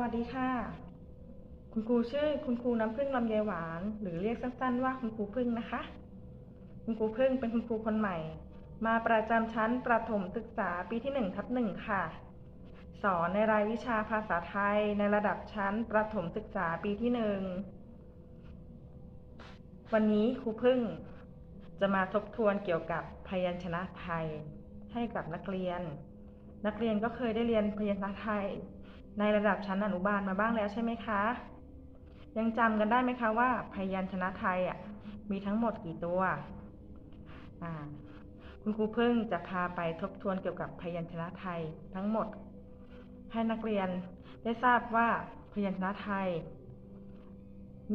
วัสดีค่ะ คุณครูชื่อคุณครูน้ำพึ่งลำไยหวาน หรือเรียกสั้นๆ ว่าคุณครูพึ่งนะคะ คุณครูพึ่งเป็นคุณครูคนใหม่ มาประจำชั้นประถมศึกษาปีที่หนึ่งทับหนึ่งค่ะ สอนในรายวิชาภาษาไทยในระดับชั้นประถมศึกษาปีที่หนึ่งวันนี้ครูพึ่งจะมาทบทวนเกี่ยวกับพยัญชนะไทยให้กับนักเรียน นักเรียนก็เคยได้เรียนพยัญชนะไทย ในระดับชั้นอนุบาลมาบ้างแล้วใช่ไหมคะ ยังจำกันได้ไหมคะว่า พยัญชนะไทยอะมีทั้งหมดกี่ตัว อ่า คุณครูเพึ่งจะพาไปทบทวนเกี่ยวกับพยัญชนะไทยทั้งหมด ให้นักเรียนได้ทราบว่าพยัญชนะไทย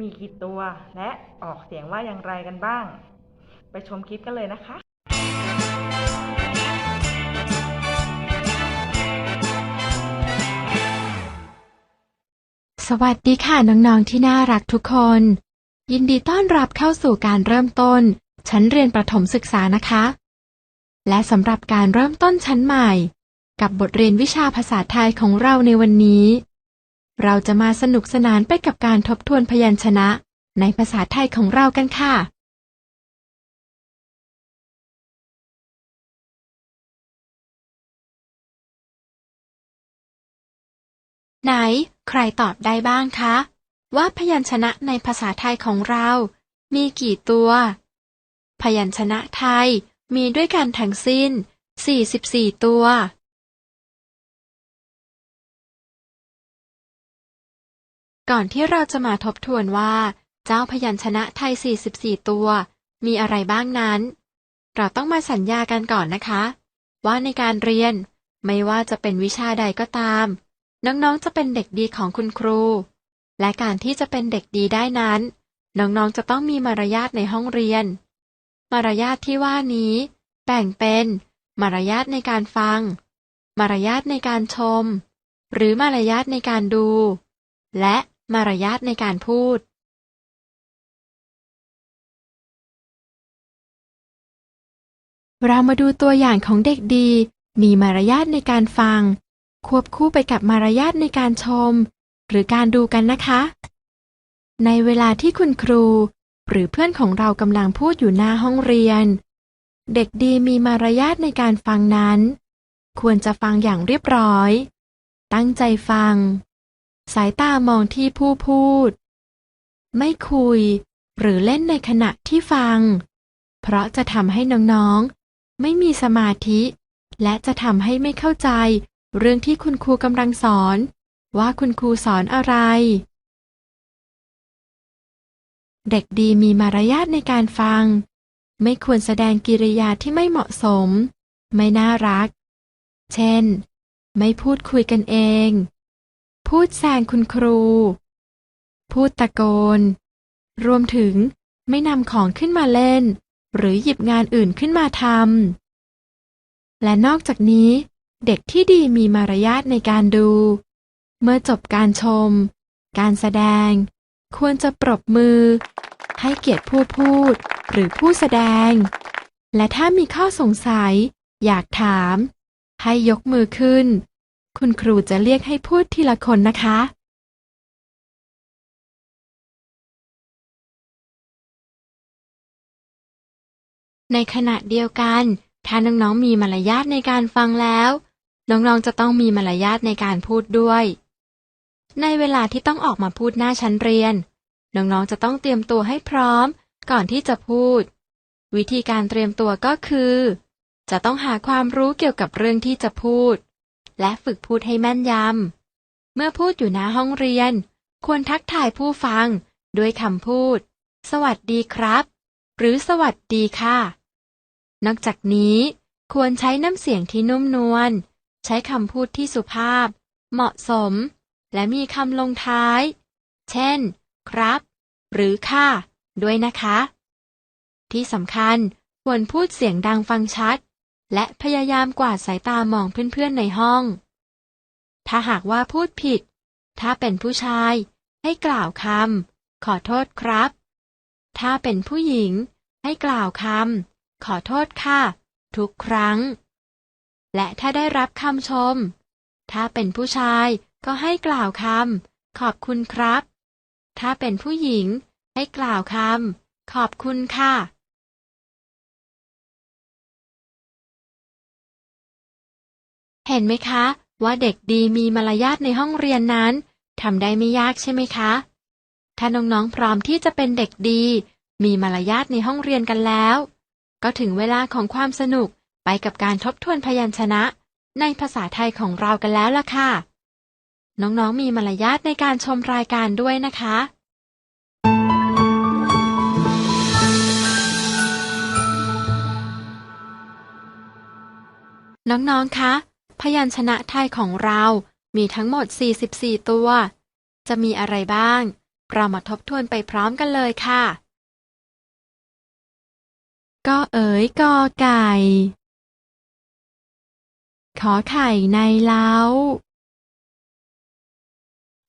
มีกี่ตัวและออกเสียงว่าอย่างไรกันบ้าง ไปชมคลิปกันเลยนะคะ สวัสดีค่ะน้องๆที่น่ารักทุกคน ยินดีต้อนรับเข้าสู่การเริ่มต้น ชั้นเรียนประถมศึกษานะคะ และสำหรับการเริ่มต้นชั้นใหม่ กับบทเรียนวิชาภาษาไทยของเราในวันนี้ เราจะมาสนุกสนานไปกับการทบทวนพยัญชนะ ในภาษาไทยของเรากันค่ะ ไหน ใครตอบได้บ้างคะ ว่าพยัญชนะในภาษาไทยของเรา มีกี่ตัว พยัญชนะไทยมีด้วยกันทั้งสิ้น 44 ตัว ก่อนที่เราจะมาทบทวนว่า เจ้าพยัญชนะไทย 44 ตัว มีอะไรบ้างนั้น เราต้องมาสัญญากันก่อนนะคะ ว่าในการเรียนไม่ว่าจะเป็นวิชาใดก็ตาม น้องๆ จะเป็นเด็กดีของคุณครู และการที่จะเป็นเด็กดีได้นั้น น้องๆ จะต้องมีมารยาทในห้องเรียน มารยาทที่ว่านี้ แบ่งเป็น มารยาทในการฟัง มารยาทในการชม หรือมารยาทในการดู และมารยาทในการพูด เรามาดูตัวอย่างของเด็กดี มีมารยาทในการฟัง ควบคู่ไปกับมารยาทในการชม หรือการดูกันนะคะ ในเวลาที่คุณครู หรือเพื่อนของเรากำลังพูดอยู่หน้าห้องเรียน เด็กดีมีมารยาทในการฟังนั้น ควรจะฟังอย่างเรียบร้อย ตั้งใจฟัง สายตามองที่ผู้พูด ไม่คุย หรือเล่นในขณะที่ฟัง เพราะจะทำให้น้องๆ ไม่มีสมาธิและจะทำให้ไม่เข้าใจ เรื่องที่คุณครูกำลังสอน ว่าคุณครูสอนอะไร เด็กดีมีมารยาทในการฟัง ไม่ควรแสดงกิริยาที่ไม่เหมาะสม ไม่น่ารัก เช่น ไม่พูดคุยกันเอง พูดแซงคุณครู พูดตะโกน รวมถึงไม่นำของขึ้นมาเล่น หรือหยิบงานอื่นขึ้นมาทำและนอกจากนี้ เด็กที่ดีมีมารยาทในการดู เมื่อจบการชม การแสดง ควรจะปรบมือ ให้เกียรติผู้พูด หรือผู้แสดง และถ้ามีข้อสงสัย อยากถาม ให้ยกมือขึ้น คุณครูจะเรียกให้พูดทีละคนนะคะในขณะเดียวกัน ถ้าน้องๆมีมารยาทในการฟังแล้ว น้องๆจะต้องมีมารยาทในการพูดด้วย ในเวลาที่ต้องออกมาพูดหน้าชั้นเรียน น้องๆจะต้องเตรียมตัวให้พร้อม ก่อนที่จะพูด วิธีการเตรียมตัวก็คือ จะต้องหาความรู้เกี่ยวกับเรื่องที่จะพูด และฝึกพูดให้แม่นยำ เมื่อพูดอยู่หน้าห้องเรียน ควรทักทายผู้ฟัง ด้วยคำพูด สวัสดีครับ หรือสวัสดีค่ะ นอกจากนี้ควรใช้น้ำเสียงที่นุ่มนวล ใช้คำพูดที่สุภาพ เหมาะสม และมีคำลงท้าย เช่น ครับ หรือค่ะ ด้วยนะคะ ที่สำคัญควรพูดเสียงดังฟังชัด และพยายามกวาดสายตามองเพื่อนๆในห้อง ถ้าหากว่าพูดผิด ถ้าเป็นผู้ชาย ให้กล่าวคำขอโทษครับ ถ้าเป็นผู้หญิง ให้กล่าวคำขอโทษค่ะ ทุกครั้ง และถ้าได้รับคำชม ถ้าเป็นผู้ชายก็ให้กล่าวคำขอบคุณครับ ถ้าเป็นผู้หญิง ให้กล่าวคำขอบคุณค่ะ เห็นไหมคะ ว่าเด็กดีมีมารยาทในห้องเรียนนั้นทำได้ไม่ยากใช่ไหมคะ ถ้าน้องๆพร้อมที่จะเป็นเด็กดี มีมารยาทในห้องเรียนกันแล้ว ก็ถึงเวลาของความสนุก ไปกับการทบทวนพยัญชนะ ในภาษาไทยของเรากันแล้วล่ะค่ะ น้องๆมีมารยาทในการชมรายการด้วยนะคะ น้องๆ คะ พยัญชนะไทยของเรามีทั้งหมด 44 ตัว จะมีอะไรบ้าง เรามาทบทวนไปพร้อมกันเลยค่ะก็เอ๋ยกอไก่ ขอไข่ในเล้า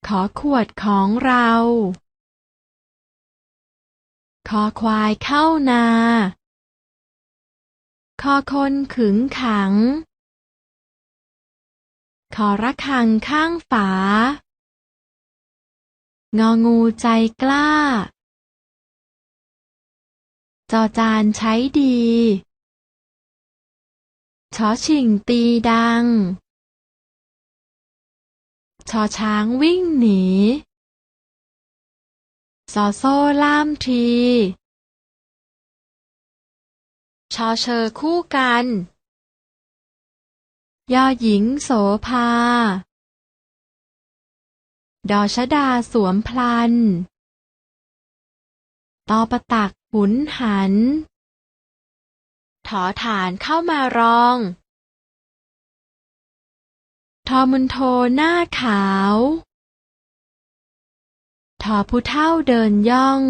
ขอขวดของเรา ขอควายเข้านาขอคนขึงขัง ขอระฆังข้างฝา งองูใจกล้า จอจานใช้ดี ชอชิงตีดัง ชอช้างวิ่งหนีซอโซ่ล่ามที ชอเชอคู่กัน ยอหญิงโสภา ดอชดาสวมพลัน ตอประตักหุนหัน ถอฐานเข้ามารอง ทอมุนโทหน้าขาว ทอผู้เท่าเดินย่อง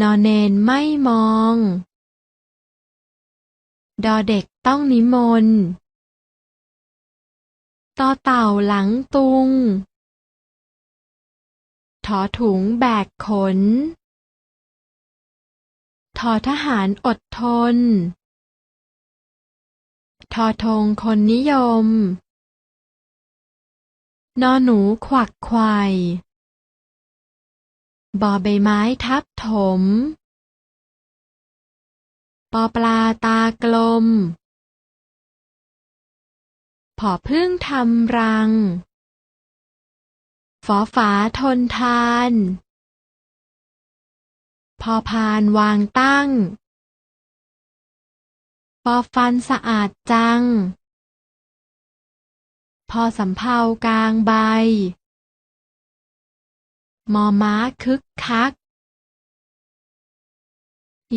นอนเนนไม่มอง ดอเด็กต้องนิมนต์ต่อเต่าหลังตุง ถอถุงแบกขน ทอทหารอดทน ทอธงคนนิยม นอหนูขวักไขว่บอใบไม้ทับถม ปอปลาตากลม ผอพึ่งทำรัง ฝอฝาทนทาน อพานวางตั้ง ปอฟันสะอาดจัง พอสำเภากลางใบ มอม้าคึกคัก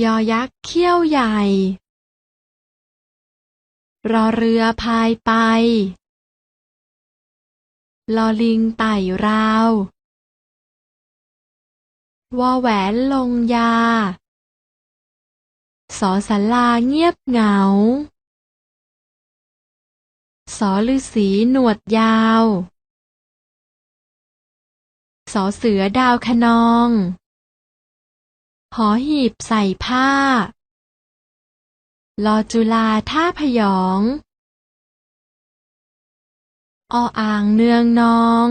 ยอยักษ์เขี้ยวใหญ่ รอเรือพายไป ลอลิงไต่ราว วอแหวนลงยา สอสาลาเงียบเหงา สอฤาษีหนวดยาว สอเสือดาวคะนอง หอหีบใส่ผ้า ลอจุลาท่าพยองออ่างเนืองนอง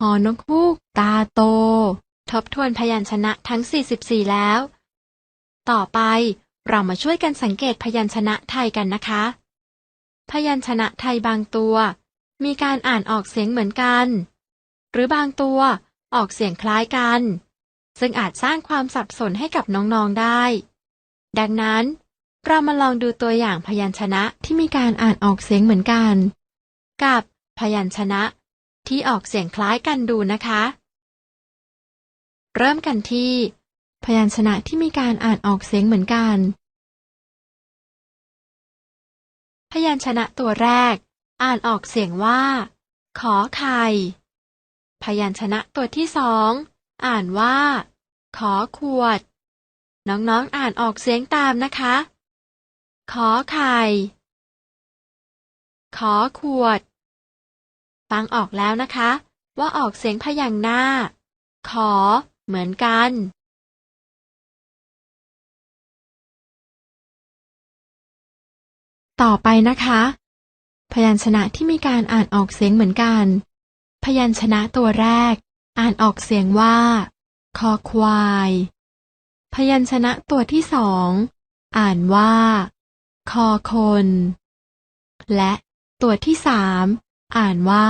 หอนกฮูกตาโต ทบทวนพยัญชนะทั้ง 44 แล้ว ต่อไปเรามาช่วยกันสังเกตพยัญชนะไทยกันนะคะ พยัญชนะไทยบางตัว มีการอ่านออกเสียงเหมือนกัน หรือบางตัวออกเสียงคล้ายกัน ซึ่งอาจสร้างความสับสนให้กับน้องๆได้ ดังนั้น เรามาลองดูตัวอย่างพยัญชนะที่มีการอ่านออกเสียงเหมือนกัน กับพยัญชนะที่ออกเสียงคล้ายกันดูนะคะ เริ่มกันที่ พยัญชนะที่มีการอ่านออกเสียงเหมือนกัน พยัญชนะตัวแรก อ่านออกเสียงว่า ขอไข่พยัญชนะตัวที่สอง อ่านว่า ขอขวด น้องๆอ่านออกเสียงตามนะคะ ขอไข่ ขอขวด ฟังออกแล้วนะคะ ว่าออกเสียงพยางค์หน้า ขอ เหมือนกันต่อไปนะคะ พยัญชนะที่มีการอ่านออกเสียงเหมือนกัน พยัญชนะตัวแรก อ่านออกเสียงว่า คอควาย พยัญชนะตัวที่สอง อ่านว่า คอคน และตัวที่สาม อ่านว่า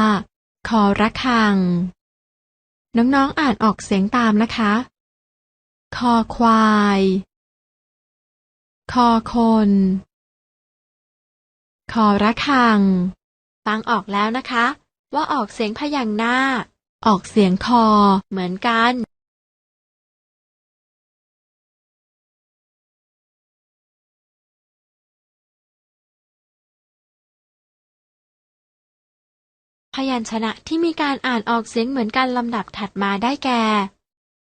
คอระคัง น้องๆอ่านออกเสียงตามนะคะ คอควาย คอคน คอระคัง ฟังออกแล้วนะคะ ว่าออกเสียงพยางค์หน้า ออกเสียงคอเหมือนกัน พยัญชนะที่มีการอ่านออกเสียงเหมือนกันลำดับถัดมาได้แก่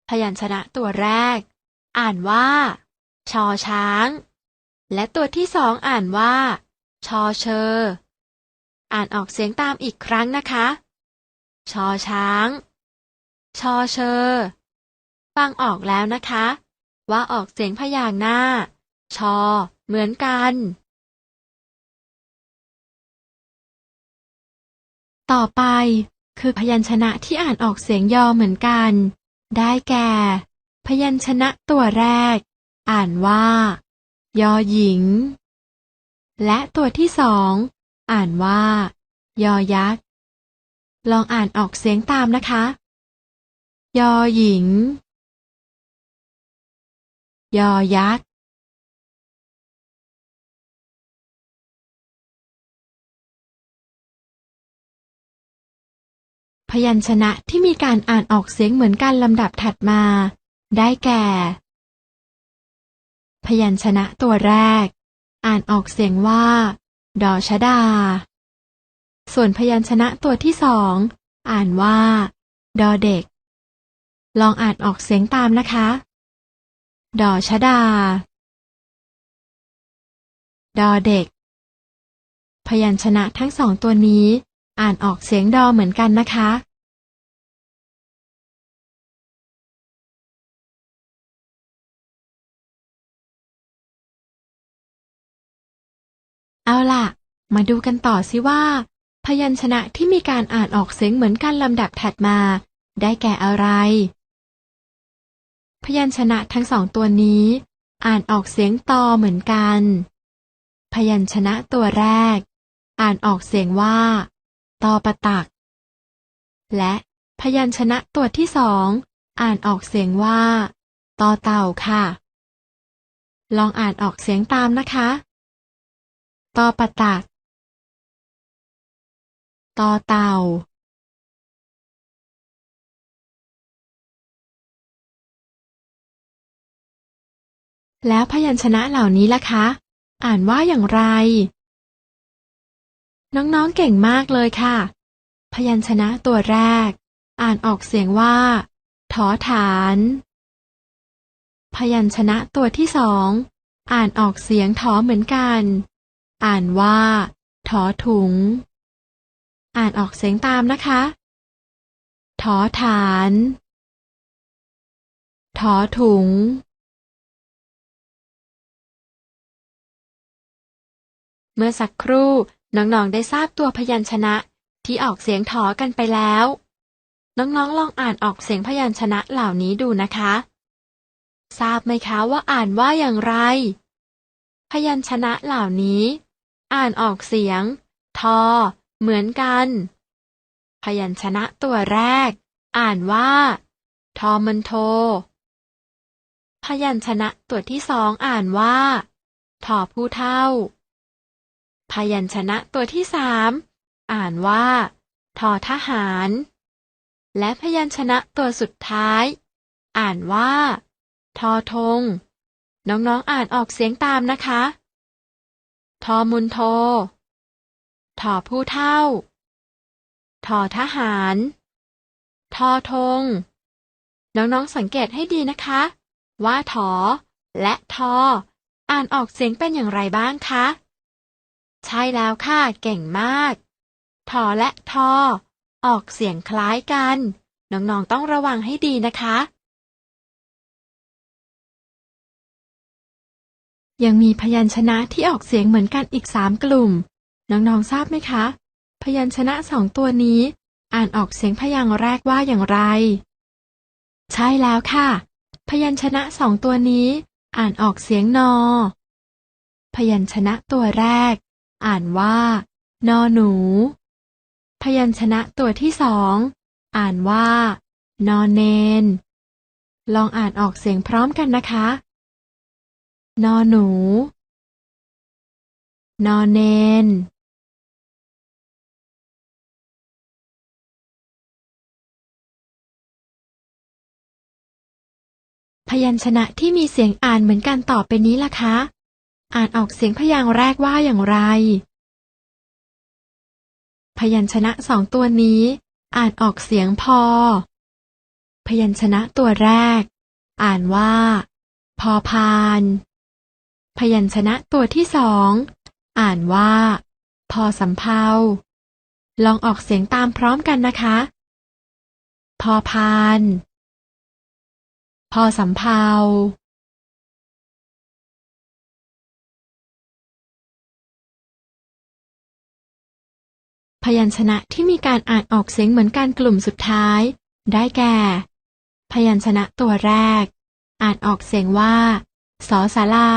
พยัญชนะตัวแรก อ่านว่า ชอช้าง และตัวที่สองอ่านว่า ชอเชอ อ่านออกเสียงตามอีกครั้งนะคะ ชอช้าง ชอเชอ ฟังออกแล้วนะคะ ว่าออกเสียงพยางค์หน้า ชอ เหมือนกัน ต่อไป คือพยัญชนะที่อ่านออกเสียงยอเหมือนกัน ได้แก่ พยัญชนะตัวแรก อ่านว่า ยอหญิง และตัวที่สอง อ่านว่า ยอยักษ์ ลองอ่านออกเสียงตามนะคะ ยอหญิง ยอยักษ์ พยัญชนะที่มีการอ่านออกเสียงเหมือนกันลำดับถัดมา ได้แก่ พยัญชนะตัวแรก อ่านออกเสียงว่า ดอชดา ส่วนพยัญชนะตัวที่สอง อ่านว่า ดอเด็ก ลองอ่านออกเสียงตามนะคะ ดอชดา ดอเด็ก พยัญชนะทั้งสองตัวนี้ อ่านออกเสียงดอเหมือนกันนะคะ เอาล่ะ มาดูกันต่อสิว่า พยัญชนะที่มีการอ่านออกเสียงเหมือนกันลำดับถัดมา ได้แก่อะไร พยัญชนะทั้งสองตัวนี้ อ่านออกเสียงตอเหมือนกัน พยัญชนะตัวแรก อ่านออกเสียงว่า ตอปตัก และพยัญชนะตัวที่สอง อ่านออกเสียงว่า ตอเต่าค่ะ ลองอ่านออกเสียงตามนะคะ ตอปตัก ตอเต่า แล้วพยัญชนะเหล่านี้ล่ะคะ อ่านว่าอย่างไร น้องๆเก่งมากเลยค่ะ พยัญชนะตัวแรก อ่านออกเสียงว่า ถอฐาน พยัญชนะตัวที่สอง อ่านออกเสียงถอเหมือนกัน อ่านว่า ถอถุง อ่านออกเสียงตามนะคะ ถอฐาน ถอถุงเมื่อสักครู่ น้องๆได้ทราบตัวพยัญชนะที่ออกเสียงถอกันไปแล้ว น้องๆลองอ่านออกเสียงพยัญชนะเหล่านี้ดูนะคะ ทราบไหมคะว่าอ่านว่าอย่างไร พยัญชนะเหล่านี้ อ่านออกเสียง ทอ เหมือนกัน พยัญชนะตัวแรก อ่านว่า ทอมันโท พยัญชนะตัวที่สองอ่านว่า ทอผู้เท่า พยัญชนะตัวที่สามอ่านว่า ทอทหาร และพยัญชนะตัวสุดท้าย อ่านว่า ทอธงน้องๆอ่านออกเสียงตามนะคะ ทอมุนโททอผู้เท่า ทอทหาร ทอธงน้องๆสังเกตให้ดีนะคะ ว่าทอและทอ อ่านออกเสียงเป็นอย่างไรบ้างคะ ใช่แล้วค่ะ เก่งมาก ทอและทอ ออกเสียงคล้ายกัน น้อง ๆ ต้องระวังให้ดีนะคะ ยังมีพยัญชนะที่ออกเสียงเหมือนกันอีกสามกลุ่ม น้อง ๆ ทราบไหมคะ พยัญชนะสองตัวนี้ อ่านออกเสียงพยางค์แรกว่าอย่างไร ใช่แล้วค่ะ พยัญชนะสองตัวนี้ อ่านออกเสียงนอ พยัญชนะตัวแรก อ่านว่า นอหนู พยัญชนะตัวที่สอง อ่านว่า นอนเนน ลองอ่านออกเสียงพร้อมกันนะคะ นอหนู นอนเนนพยัญชนะที่มีเสียงอ่านเหมือนกันต่อไปนี้ล่ะคะ อ่านออกเสียงพยางค์แรกว่าอย่างไร พยัญชนะสองตัวนี้ อ่านออกเสียงพอ พยัญชนะตัวแรก อ่านว่า พอพาน พยัญชนะตัวที่สอง อ่านว่า พอสำเพาลองออกเสียงตามพร้อมกันนะคะ พอพาน พอสำเพา พยัญชนะที่มีการอ่านออกเสียงเหมือนกันกลุ่มสุดท้าย ได้แก่ พยัญชนะตัวแรก อ่านออกเสียงว่า สอสาลา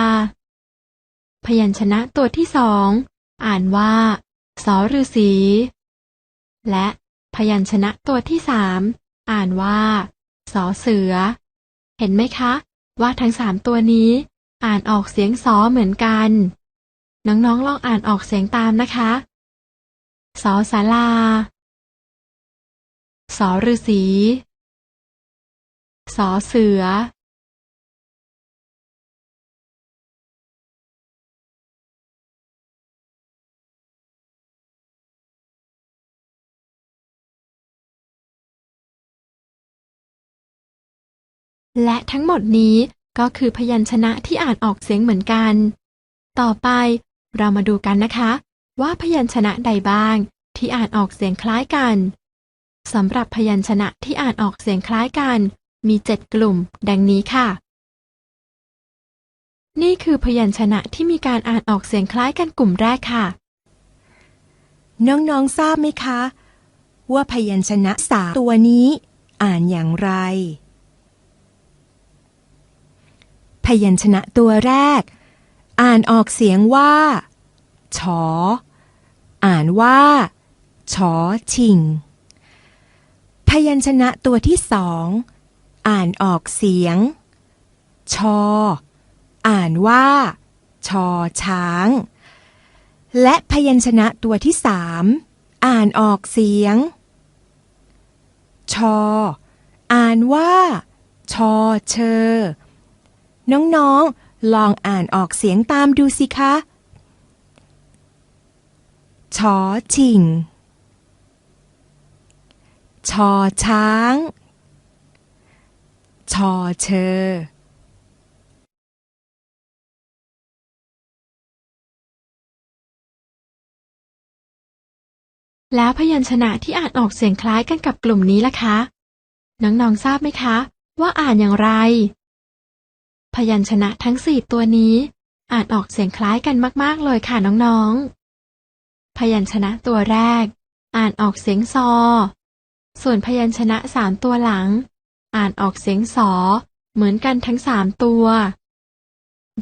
พยัญชนะตัวที่สอง อ่านว่า สอฤาษี และพยัญชนะตัวที่สาม อ่านว่า สอเสือ เห็นไหมคะ ว่าทั้งสามตัวนี้ อ่านออกเสียงสอเหมือนกัน น้องๆลองอ่านออกเสียงตามนะคะ สอสาลา สอฤาษี สอเสือและทั้งหมดนี้ก็คือพยัญชนะที่อ่านออกเสียงเหมือนกัน ต่อไปเรามาดูกันนะคะ ว่าพยัญชนะใดบ้าง ที่อ่านออกเสียงคล้ายกันสำหรับพยัญชนะที่อ่านออกเสียงคล้ายกัน มีเจ็ดกลุ่ม ดังนี้ค่ะ นี่คือพยัญชนะที่มีการอ่านออกเสียงคล้ายกันกลุ่มแรกค่ะ น้องๆทราบไหมคะ ว่าพยัญชนะสามตัวนี้ อ่านอย่างไร พยัญชนะตัวแรก อ่านออกเสียงว่า ชอ อ่านว่าชอชิง พยัญชนะตัวที่สอง อ่านออกเสียง ชอ อ่านว่า ชอช้าง และพยัญชนะตัวที่สามอ่านออกเสียง ชอ อ่านว่า ชอเชอ น้องๆ ลองอ่านออกเสียงตามดูสิคะ ชอชิง ชอช้าง ชอเชอ แล้วพยัญชนะที่อ่านออกเสียงคล้ายกันกับกลุ่มนี้ล่ะคะ น้องๆทราบไหมคะ ว่าอ่านอย่างไร พยัญชนะทั้งสี่ตัวนี้ อ่านออกเสียงคล้ายกันมาก ๆ เลยค่ะน้อง ๆ พยัญชนะตัวแรก อ่านออกเสียงซอ ส่วนพยัญชนะสามตัวหลัง อ่านออกเสียงสอ เหมือนกันทั้งสามตัว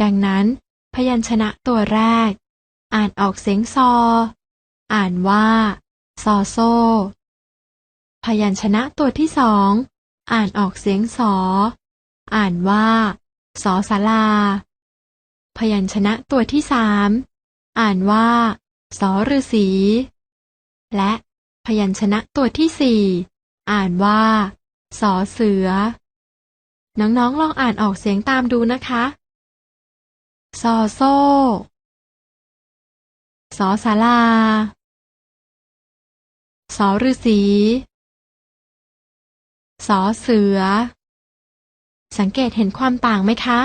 ดังนั้น พยัญชนะตัวแรก อ่านออกเสียงซอ อ่านว่า ซอโซ พยัญชนะตัวที่สอง อ่านออกเสียงสอ อ่านว่า สอสาลา พยัญชนะตัวที่สาม อ่านว่า สอฤษี และพยัญชนะตัวที่สี่อ่านว่า สอเสือ น้องๆลองอ่านออกเสียงตามดูนะคะ ซอโซสอสาลา สอฤษีสอเสือ สังเกตเห็นความต่างไหมคะ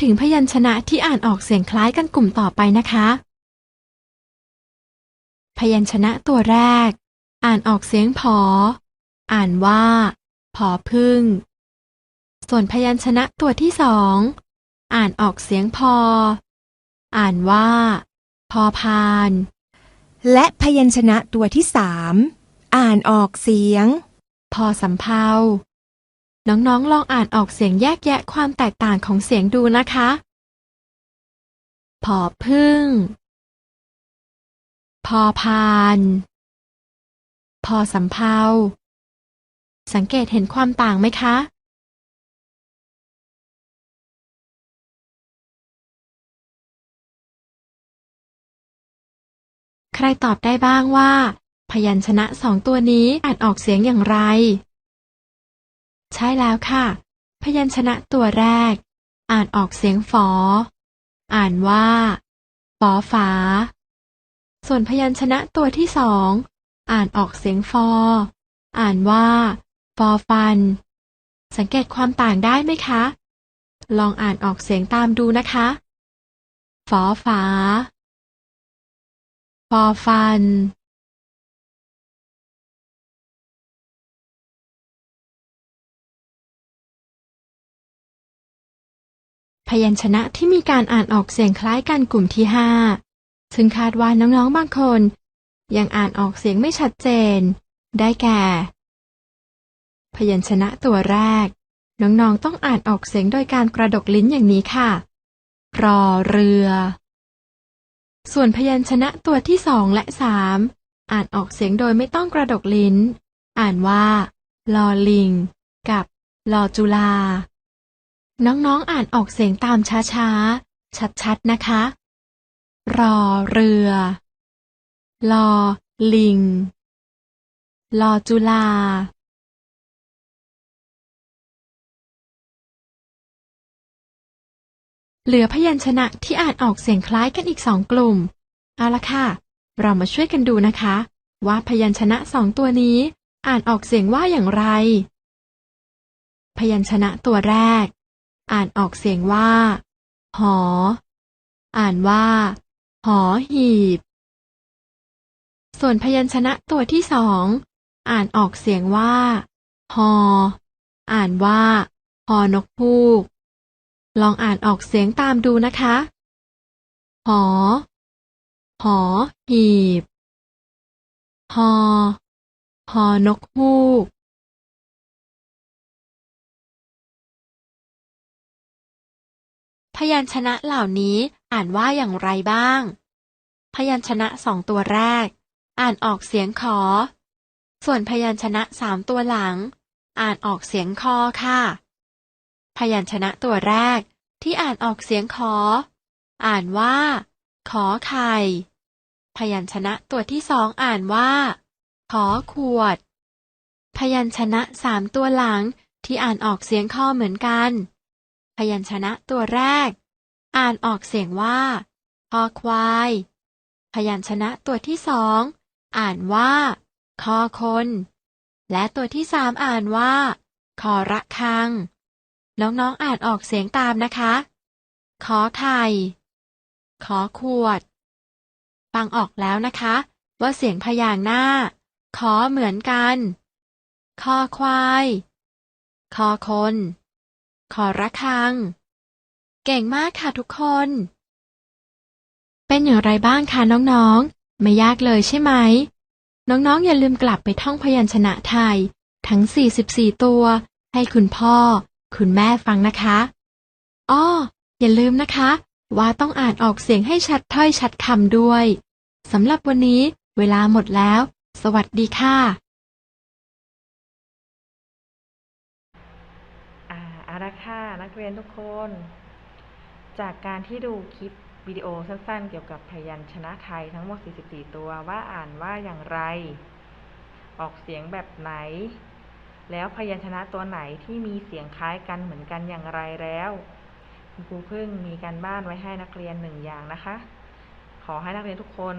ถึงพยัญชนะที่อ่านออกเสียงคล้ายกันกลุ่มต่อไปนะคะ พยัญชนะตัวแรก อ่านออกเสียงผออ่านว่าพอพึ่ง ส่วนพยัญชนะตัวที่สอง อ่านออกเสียงพอ อ่านว่า พอพาน และพยัญชนะตัวที่สาม อ่านออกเสียง พอสำเพา น้องๆ ลองอ่านออกเสียงแยกแยะความแตกต่างของเสียงดูนะคะ พอพึ่ง พอพาน พอสำเพาสังเกตเห็นความต่างไหมคะ ใครตอบได้บ้างว่า พยัญชนะสองตัวนี้อ่านออกเสียงอย่างไร ใช่แล้วค่ะ พยัญชนะตัวแรก อ่านออกเสียงฝอ อ่านว่าฝอฝา ส่วนพยัญชนะตัวที่สอง อ่านออกเสียงฟอ อ่านว่า ฟอฟัน สังเกตความต่างได้ไหมคะ ลองอ่านออกเสียงตามดูนะคะ ฝอฝา ฟอฟัน พยัญชนะที่มีการอ่านออกเสียงคล้ายกันกลุ่มที่ห้าซึ่งคาดว่าน้องๆบางคน ยังอ่านออกเสียงไม่ชัดเจน ได้แก่ พยัญชนะตัวแรก น้องๆต้องอ่านออกเสียงโดยการกระดกลิ้นอย่างนี้ค่ะ รอเรือ ส่วนพยัญชนะตัวที่สองและสามอ่านออกเสียงโดยไม่ต้องกระดกลิ้น อ่านว่า ลอลิง กับ ลอจุลา น้องๆอ่านออกเสียงตามช้าๆ ชัดๆ นะคะ รอเรือ ลอลิง ลอจุลา เหลือพยัญชนะที่อ่านออกเสียงคล้ายกันอีกสองกลุ่ม เอาละค่ะ เรามาช่วยกันดูนะคะ ว่าพยัญชนะสองตัวนี้ อ่านออกเสียงว่าอย่างไร พยัญชนะตัวแรก อ่านออกเสียงว่า หอ อ่านว่า หอหีบ ส่วนพยัญชนะตัวที่สอง อ่านออกเสียงว่า หอ อ่านว่า หอนกฮูก ลองอ่านออกเสียงตามดูนะคะ หอ หอหีบ หอ หอนกฮูก พยัญชนะเหล่านี้อ่านว่าอย่างไรบ้าง พยัญชนะสองตัวแรก อ่านออกเสียงขอ ส่วนพยัญชนะสามตัวหลัง อ่านออกเสียงคอค่ะ พยัญชนะตัวแรกที่อ่านออกเสียงขอ อ่านว่า ขอไข่ พยัญชนะตัวที่สองอ่านว่า ขอขวด พยัญชนะสามตัวหลังที่อ่านออกเสียงคอเหมือนกัน ยัญชนะตัวแรก อ่านออกเสียงว่าคอควาย พยัญชนะตัวที่สอง อ่านว่า คอคน และตัวที่สามอ่านว่า คอระคัง น้องๆอ่านออกเสียงตามนะคะ ขอไข่ ขอขวด ฟังออกแล้วนะคะ ว่าเสียงพยางหน้า ขอเหมือนกัน คอควาย คอคน ขอระคัง เก่งมากค่ะทุกคน เป็นอย่างไรบ้างคะน้องๆ ไม่ยากเลยใช่ไหม น้องๆ อย่าลืมกลับไปท่องพยัญชนะไทย ทั้ง 44 ตัว ให้คุณพ่อ คุณแม่ฟังนะคะอ้ออย่าลืมนะคะ ว่าต้องอ่านออกเสียงให้ชัดถ้อยชัดคำด้วยสำหรับวันนี้ เวลาหมดแล้ว สวัสดีค่ะ อ่าเอาละค่ะนั กเรียนทุกคน จากการที่ดูคลิปวิดีโอสั้นๆ เกี่ยวกับพยัญชนะไทยทั้งหมด 44 ตัวว่าอ่านว่าอย่างไร ออกเสียงแบบไหน แล้วพยัญชนะตัวไหนที่มีเสียงคล้ายกันเหมือนกันอย่างไรแล้วคุณครูพึ่งมีการบ้านไว้ให้นักเรียนหนึ่งอย่างนะคะ ขอให้นักเรียนทุกคน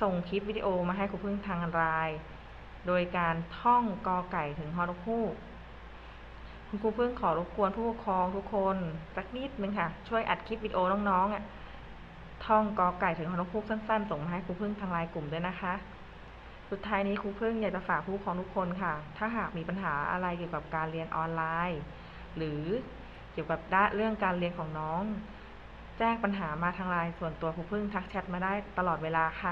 ส่งคลิปวิดีโอมาให้ครูพึ่งทางไลน์โดยการท่องกอไก่ถึงฮอนกฮูก คุณครูเพิ่งขอรบกวนผู้ปกครองทุกคนสักนิดนึงค่ะ ช่วยอัดคลิปวิดีโอน้องๆอะท่องกอไก่ถึงฮอนกฮูกสั้น ๆ ส่งมาให้ครูพึ่งทางไลน์กลุ่มด้วยนะคะ สุดท้ายนี้ครูพึ่งอยากจะฝากผู้ปกครองทุกคนค่ะ ถ้าหากมีปัญหาอะไรเกี่ยวกับการเรียนออนไลน์ หรือเกี่ยวกับด้านเรื่องการเรียนของน้อง แจ้งปัญหามาทางไลน์ส่วนตัวครูพึ่งทักแชทมาได้ตลอดเวลาค่ะ